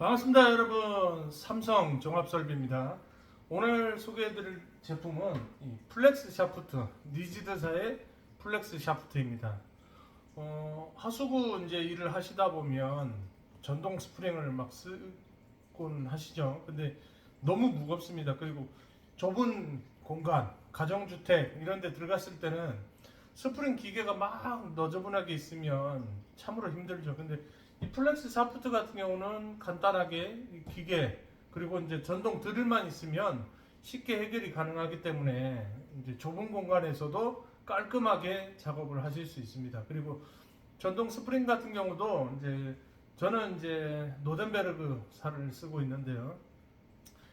반갑습니다 여러분. 삼성 종합설비입니다. 오늘 소개해드릴 제품은 이 플렉스 샤프트 니지드사의 플렉스 샤프트입니다. 어, 하수구 이제 일을 하시다 보면 전동 스프링을 막 쓰곤 하시죠. 근데 너무 무겁습니다. 그리고 좁은 공간 가정주택 이런 데 들어갔을 때는 스프링 기계가 막 너저분하게 있으면 참으로 힘들죠. 근데 이 플렉스 샤프트 같은 경우는 간단하게 이 기계 그리고 이제 전동 드릴만 있으면 쉽게 해결이 가능하기 때문에 이제 좁은 공간에서도 깔끔하게 작업을 하실 수 있습니다. 그리고 전동 스프링 같은 경우도 이제 저는 이제 노덴베르그사를 쓰고 있는데요.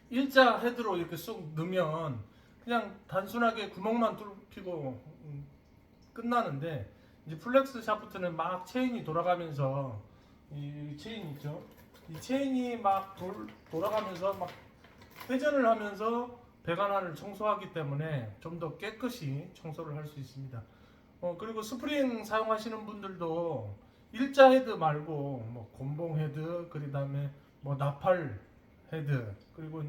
일자 헤드로 이렇게 쑥 넣으면 그냥 단순하게 구멍만 뚫히고 음, 끝나는데 이제 플렉스 샤프트는 막 체인이 돌아가면서 이 체인 있죠. 이 체인이 막 돌, 돌아가면서 막 회전을 하면서 배관안을 청소하기 때문에 좀 더 깨끗이 청소를 할 수 있습니다. 어, 그리고 스프링 사용하시는 분들도 일자 헤드 말고 뭐 곤봉 헤드 그 다음에 뭐 나팔 헤드 그리고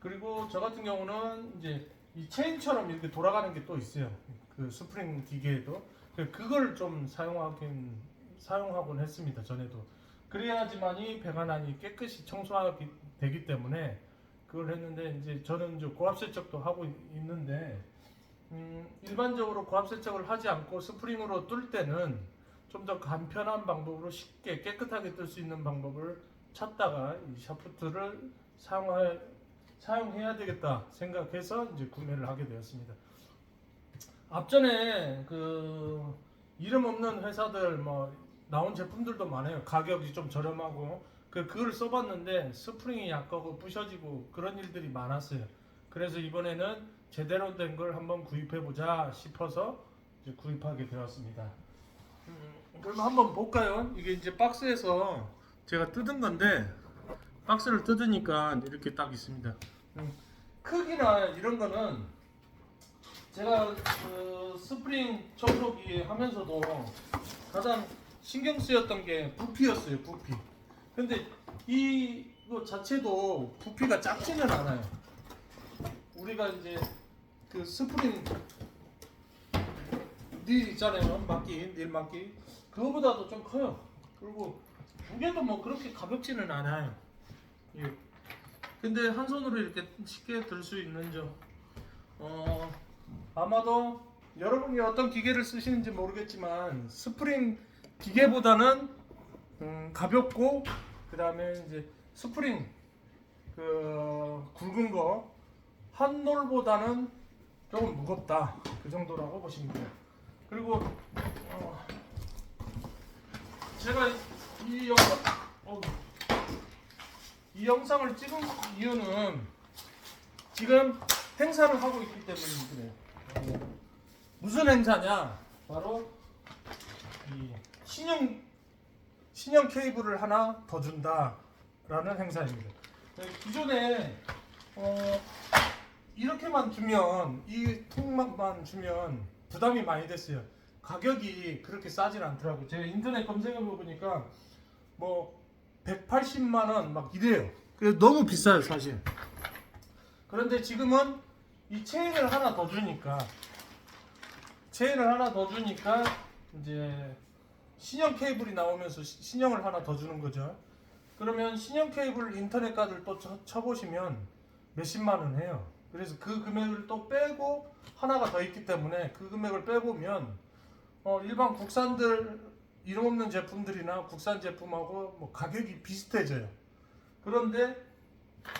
그리고 저 같은 경우는 이제 이 체인처럼 이렇게 돌아가는 게 또 있어요. 그 스프링 기계에도 그- 그걸 좀 사용하긴 사용하곤 했습니다. 전에도 그래야지만이 배관안이 깨끗이 청소하기 되기 때문에 그걸 했는데 이제 저는 이제 고압 세척도 하고 있- 있는데 음, 일반적으로 고압 세척을 하지 않고 스프링으로 뚫 때는 좀 더 간편한 방법으로 쉽게 깨끗하게 뜰수 있는 방법을 찾다가 이 샤프트를 사용할 사용해야 되겠다 생각해서 이제 구매를 하게 되었습니다. 앞전에 그 이름 없는 회사들 뭐 나온 제품들도 많아요. 가격이 좀 저렴하고 그 그걸 써봤는데 스프링이 약하고 부셔지고 그런 일들이 많았어요. 그래서 이번에는 제대로 된 걸 한번 구입해 보자 싶어서 이제 구입하게 되었습니다. 음, 그럼 한번 볼까요? 이게 이제 박스에서 제가 뜯은 건데 박스를 뜯으니까 이렇게 딱 있습니다. 음, 크기나 이런 거는 제가 그 스프링 청소기 하면서도 가장 신경 쓰였던 게 부피였어요, 부피. 근데 이거 자체도 부피가 작지는 않아요. 우리가 이제 그 스프링 닐 있잖아요, 막기, 닐 막기. 그거보다도 좀 커요. 그리고 무게도 뭐 그렇게 가볍지는 않아요. 예. 근데 한 손으로 이렇게 쉽게 들 수 있는 점. 어, 아마도 여러분이 어떤 기계를 쓰시는지 모르겠지만 스프링 기계보다는 음, 가볍고 그 다음에 이제 스프링 그 굵은 거 한놀보다는 조금 무겁다 그 정도라고 보시면 돼요. 그리고 어, 제가 이 영상 어, 이 영상을 찍은 이유는 지금 행사를 하고 있기. 어, 무슨 행사냐? 바로 이 신형 신형 케이블을 하나 더 준다라는 행사입니다. 네, 기존에 어, 이렇게만 주면 이 통만 주면 부담이 많이 됐어요. 가격이 그렇게 싸진 않더라고요. 제가 인터넷 검색해 보니까 뭐 180만 원 막 이래요. 그래서 너무 비싸요, 사실. 그런데 지금은 이 체인을 하나 더 주니까 체인을 하나 더 주니까 이제 신형 케이블이 나오면서 시- 신형을 하나 더 주는 거죠. 그러면 신형 케이블 인터넷 가들 또 쳐, 쳐보시면 몇십만 원 해요. 그래서 그 금액을 또 빼고 하나가 더 있기 때문에 그 금액을 빼보면 어, 일반 국산들 이름 없는 제품들이나 국산 제품하고 뭐 가격이 비슷해져요. 그런데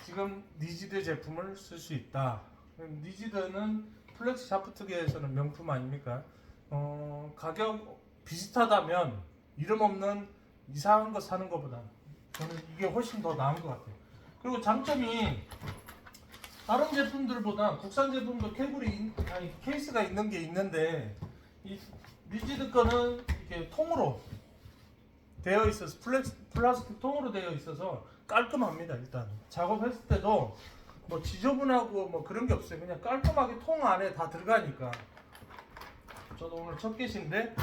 지금 니지드 제품을 쓸 수 있다. 니지드는 플렉스 샤프트계에서는 명품 아닙니까? 어, 가격 비슷하다면 이름 없는 이상한 거 사는 것보다 저는 이게 훨씬 더 나은 것 같아요. 그리고 장점이 다른 제품들보다 국산 제품도 케이블이 있- 아니 케이스가 있는 게 있는데 이 니지드 거는 이렇게 통으로 되어 있어서 플렉스, 플라스틱 통으로 되어 있어서 깔끔합니다 일단. 작업했을 때도 뭐 지저분하고 뭐 그런 게 없어요. 그냥 깔끔하게 통 안에 다 들어가니까 저도 오늘 첫 개시인데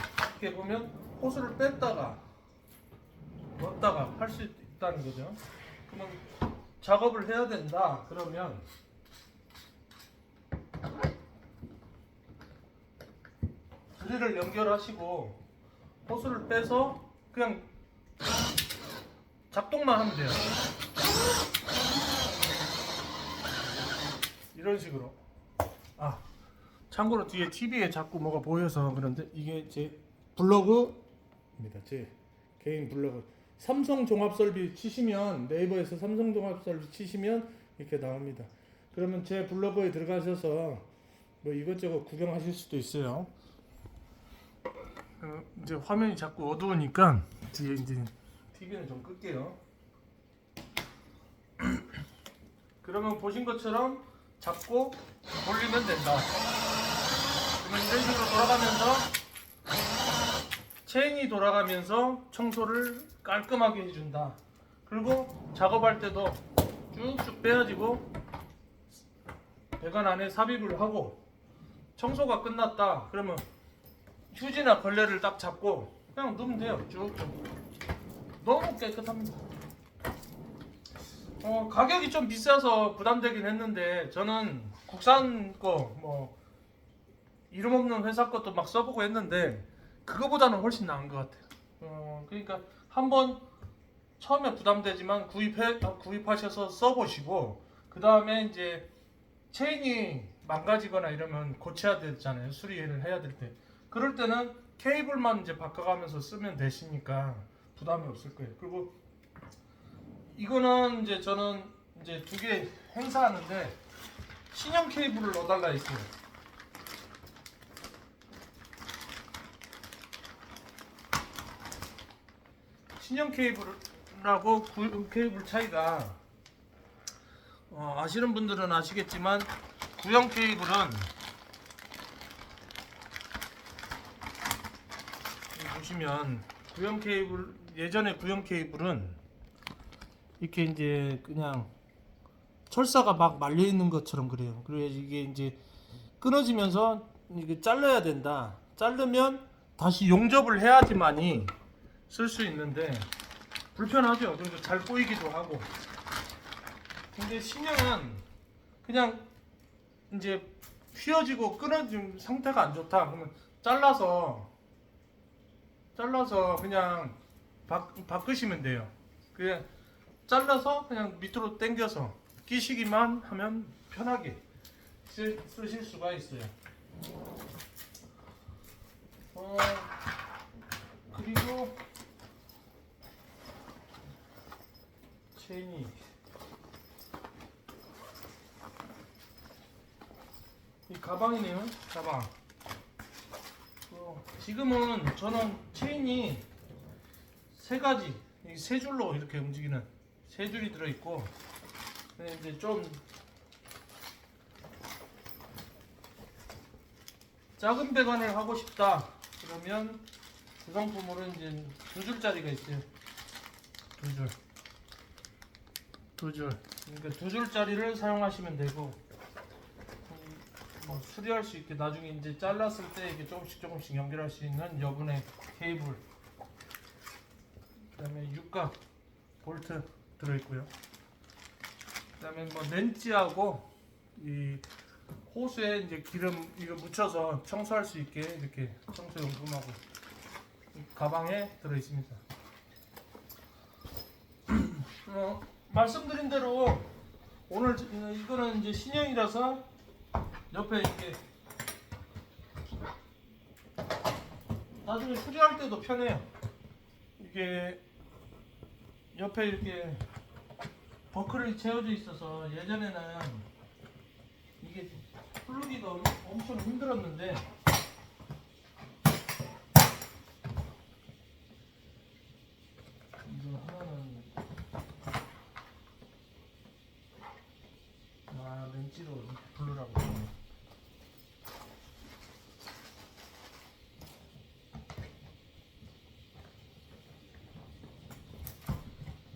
이렇게 보면 호스를 뺐다가 넣었다가 할 수 있다는 거죠 그러면 작업을 해야 된다. 그러면 드릴을 연결하시고 호스를 빼서 그냥 작동만 하면 돼요. 이런 식으로. 아, 참고로 뒤에 TV에 자꾸 뭐가 보여서 그런데 이게 제 블로그입니다. 제 개인 블로그. 삼성 종합 설비 치시면 네이버에서 삼성 종합 설비 치시면 이렇게 나옵니다. 그러면 제 블로그에 들어가셔서 뭐 이것저것 구경하실 수도 있어요. 어, 이제 화면이 자꾸 어두우니까 뒤에 이제 TV는 좀 끌게요. 그러면 보신 것처럼 잡고 돌리면 된다. 이런 식으로 돌아가면서 체인이 돌아가면서 청소를 깔끔하게 해준다. 그리고 작업할 때도 쭉쭉 빼가지고 배관 안에 삽입을 하고 청소가 끝났다. 그러면 휴지나 걸레를 딱 잡고 그냥 넣으면 돼요. 쭉쭉. 너무 깨끗합니다. 어, 가격이 좀 비싸서 부담되긴 했는데 저는 국산 거 뭐 이름 없는 회사 것도 막 써보고 했는데 그거보다는 훨씬 나은 것 같아요. 어, 그러니까 한번 처음에 부담되지만 구입해 아, 구입하셔서 써보시고 그 다음에 이제 체인이 망가지거나 이러면 고쳐야 되잖아요. 수리를 해야 될 때. 그럴 때는 케이블만 이제 바꿔가면서 쓰면 되시니까 부담이 없을 거예요. 그리고 이거는 이제 저는 이제 두 개 행사하는데 신형 케이블을 넣어달라 했어요. 신형 케이블하고 구형 케이블 차이가 어, 아시는 분들은 아시겠지만 구형 케이블은 보시면 구형 케이블 예전에 구형 케이블은 이렇게 이제 그냥 철사가 막 말려 있는 것처럼 그래요. 그래서 이게 이제 끊어지면서 이게 잘라야 된다. 자르면 다시 용접을 해야지만이 쓸 수 있는데 불편하죠. 그리고 잘 꼬이기도 하고. 근데 신형은 그냥 이제 휘어지고 끊어진 상태가 안 좋다. 그러면 잘라서 잘라서 그냥 바, 바꾸시면 돼요. 그냥 잘라서 그냥 밑으로 당겨서 끼시기만 하면 편하게 쓰, 쓰실 수가 있어요. 어, 그리고 체인이 이 가방이네요. 가방. 어, 지금은 저는 체인이 세 가지, 이세 줄로 이렇게 움직이는 세 줄이 들어 있고, 이제 좀 작은 배관을 하고 싶다. 그러면 구성품으로 이제 두 줄짜리가 있어요. 두 줄. 두 줄. 그러니까 두 줄짜리를 사용하시면 되고, 음, 뭐 수리할 수 있게 나중에 이제 잘랐을 때 이렇게 조금씩 조금씩 연결할 수 있는 여분의 케이블. 그다음에 육각 볼트 들어있고요. 그다음에 뭐 렌치하고 이 호스에 이제 기름 이거 묻혀서 청소할 수 있게 이렇게 청소용품하고 이 가방에 들어 있습니다. 어, 말씀드린 대로 오늘 이거는 이제 신형이라서 옆에 이렇게 나중에 수리할 때도 편해요. 이게 옆에 이렇게 버클이 채워져 있어서 예전에는 이게 엄- 엄청 힘들었는데 이거 하나는 아 렌치로 부르라고.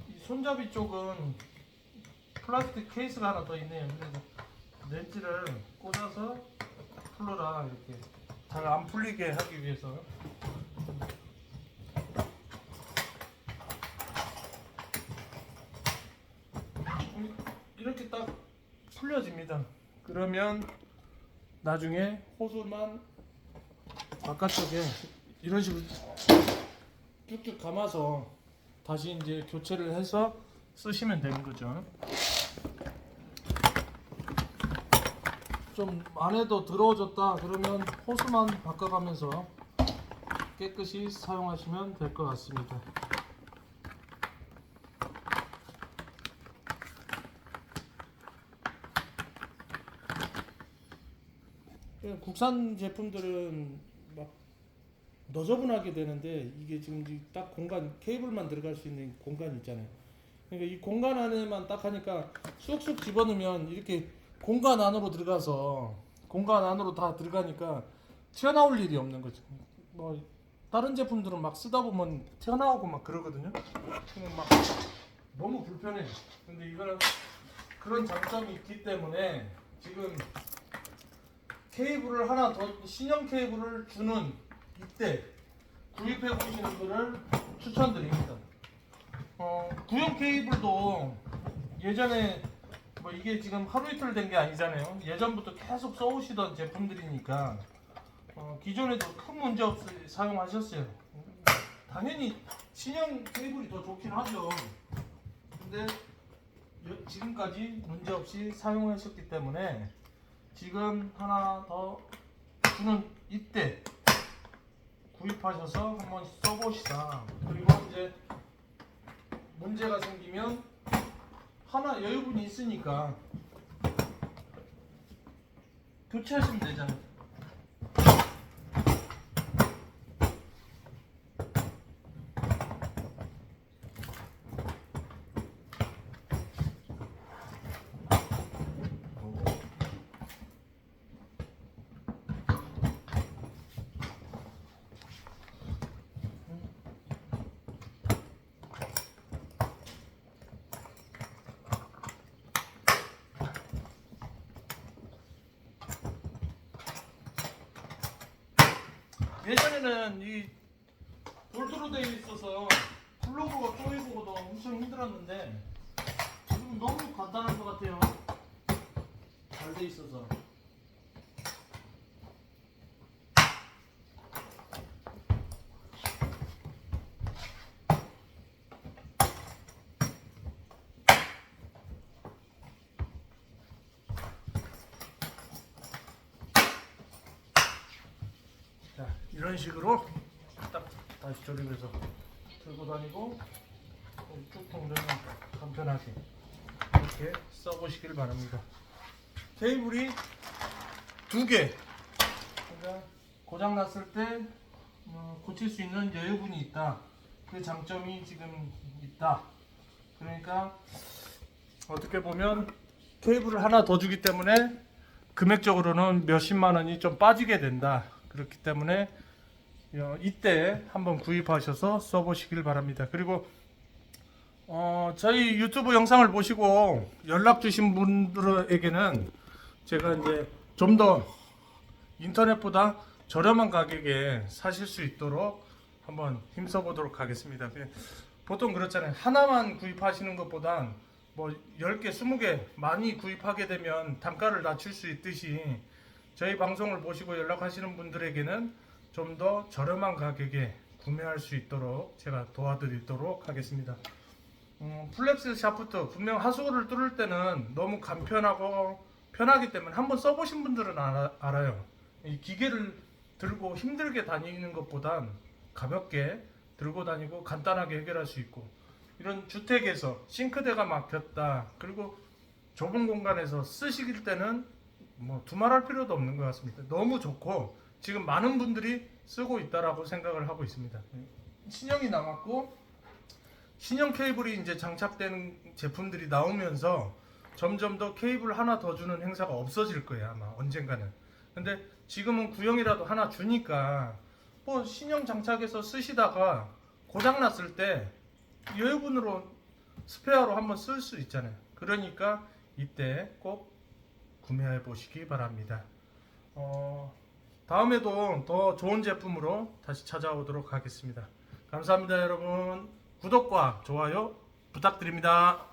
이 손잡이 쪽은 플라스틱 케이스가 하나 더 있네요. 그래서 렌치를 꽂아서 풀러라 이렇게 잘 안 풀리게 하기 위해서 이렇게 딱 풀려집니다. 그러면 나중에 호수만 바깥쪽에 이런 식으로 쭉쭉 감아서 다시 이제 교체를 해서 쓰시면 되는 거죠. 좀 안에도 더러워졌다 그러면 호스만 바꿔가면서 깨끗이 사용하시면 될 것 같습니다. 그 국산 제품들은 막 너저분하게 되는데 이게 지금 이딱 공간 케이블만 들어갈 수 있는 공간 있잖아요. 그러니까 이 공간 안에만 딱 하니까 쑥쑥 집어넣으면 이렇게 공간 안으로 들어가서 공간 안으로 다 들어가니까 튀어나올 일이 없는 거죠. 뭐 다른 제품들은 막 쓰다 보면 튀어나오고 막 그러거든요. 그냥 막 너무 불편해. 근데 이거는 그런 장점이 있기 때문에 지금 케이블을 하나 더 신형 케이블을 주는 이때 구입해 보시는 분을 추천드립니다. 어, 구형 케이블도 예전에 뭐 이게 지금 하루 이틀 된 게 아니잖아요. 예전부터 계속 써오시던 제품들이니까 어, 기존에도 큰 문제 없이 사용하셨어요. 당연히 신형 케이블이 더 좋긴 하죠. 근데 여- 지금까지 문제 없이 사용하셨기 때문에 지금 하나 더 주는 이때 구입하셔서 한번 써보시다. 그리고 이제 문제가 생기면 하나 여유분이 있으니까 교체하시면 되잖아요. 예전에는 이 볼트로 되어 있어서 플러그가 쪼이고도 엄청 힘들었는데 지금 너무 간단한 것 같아요. 잘 돼 있어서. 자 이런 식으로 딱 다시 조립해서 들고 다니고 쭉 당기면 간편하게 이렇게 써보시길 바랍니다. 케이블이 두 개. 그러니까 고장 났을 때 어, 고칠 수 있는 여유분이 있다. 그 장점이 지금 있다. 그러니까 어떻게 보면 케이블을 하나 더 주기 때문에 금액적으로는 몇십만 원이 좀 빠지게 된다. 그렇기 때문에 어, 이때 한번 구입하셔서 써보시길 바랍니다. 그리고 어, 저희 유튜브 영상을 보시고 연락 주신 분들에게는 제가 이제 좀 더 인터넷보다 저렴한 가격에 사실 수 있도록 한번 힘써 보도록 하겠습니다. 그냥 보통 그렇잖아요. 하나만 구입하시는 것보단 뭐 10개, 20개 많이 구입하게 되면 단가를 낮출 수 있듯이 저희 방송을 보시고 연락하시는 분들에게는 좀 더 저렴한 가격에 구매할 수 있도록 제가 도와드리도록 하겠습니다. 음, 플렉스 샤프트 분명 하수구를 뚫을 때는 너무 간편하고 편하기 때문에 한번 써보신 분들은 알아, 알아 요. 이 기계를 들고 힘들게 다니는 것보단 가볍게 들고 다니고 간단하게 해결할 수 있고 이런 주택에서 싱크대가 막혔다 그리고 좁은 공간에서 쓰시길 때는 뭐 두말할 필요도 없는 것 같습니다. 너무 좋고 지금 많은 분들이 쓰고 있다라고 생각을 하고 있습니다. 신형이 남았고 신형 케이블이 이제 장착되는 제품들이 나오면서 점점 더 케이블 하나 더 주는 행사가 없어질 거예요 아마 언젠가는. 근데 지금은 구형이라도 하나 주니까 뭐 신형 장착해서 쓰시다가 고장 났을 때 여유분으로 스페어로 한번 쓸 수 있잖아요. 그러니까 이때 꼭 구매해 보시기 바랍니다. 어, 다음에도 더 좋은 제품으로 다시 찾아오도록 하겠습니다. 감사합니다, 여러분. 구독과 좋아요 부탁드립니다.